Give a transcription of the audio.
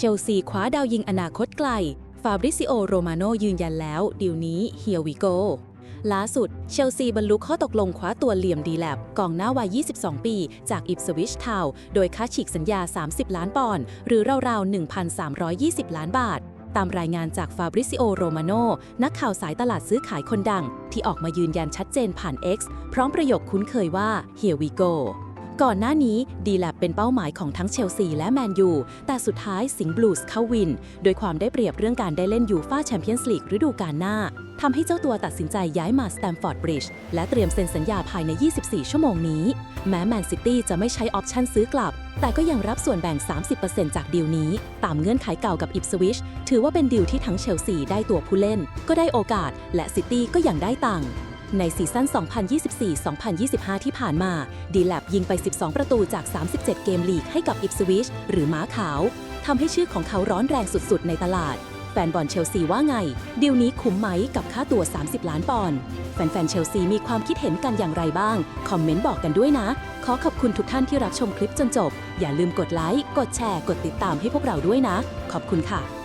เชลซีคว้าดาวยิงอนาคตไกล ฟาบริซิโอ โรมาโนยืนยันแล้วดีลนี้ here we go ล่าสุด เชลซีบรรลุข้อตกลงคว้าตัวเหลี่ยมดีแลบกองหน้าวัย 22 ปี จากอิปสวิชทาว โดยค่าฉีกสัญญา 30 ล้านปอนด์หรือราวๆ 1,320 ล้านบาท ตามรายงานจากฟาบริซิโอ โรมาโนนักข่าวสายตลาดซื้อขายคนดัง ที่ออกมายืนยันชัดเจนผ่าน X พร้อมประโยคคุ้นเคยว่า here we go ก่อนหน้านี้ดีแลบเป็นเป้าหมายของทั้งเชลซีและแมนยู แต่สุดท้ายสิงห์บลูส์เข้าวิน โดยความได้เปรียบเรื่องการได้เล่นยูฟ่าแชมเปี้ยนส์ลีกฤดูกาลหน้าทำให้เจ้าตัวตัดสินใจย้ายมาสแตมฟอร์ดบริดจ์และเตรียมเซ็นสัญญาภายใน 24 ชั่วโมงนี้ แม้แมนซิตี้จะไม่ใช้ออปชั่นซื้อกลับ แต่ก็ยังรับส่วนแบ่ง 30%จากดีลนี้ ตามเงื่อนไขเก่ากับอิปสวิชถือว่าเป็นดีลที่ทั้งเชลซีได้ตัวผู้เล่น ก็ได้โอกาส และซิตี้ก็ยังได้ตังค์ ในซีซั่น 2024-2025 ที่ผ่านมา ดีแลบยิงไป 12 ประตูจาก 37 เกมลีกให้กับอิปสวิชหรือม้าขาวทำให้ชื่อของเขาร้อนแรงสุดๆ ในตลาด แฟนบอลเชลซีว่าไง ดีลนี้คุ้มไหมกับค่าตัว 30 ล้านปอนด์แฟนๆเชลซีมีความคิดเห็นกันอย่างไรบ้าง คอมเมนต์บอกกันด้วยนะ ขอขอบคุณทุกท่านที่รับชมคลิปจนจบ อย่าลืมกดไลค์ กดแชร์ กดติดตามให้พวกเราด้วยนะ ขอบคุณค่ะ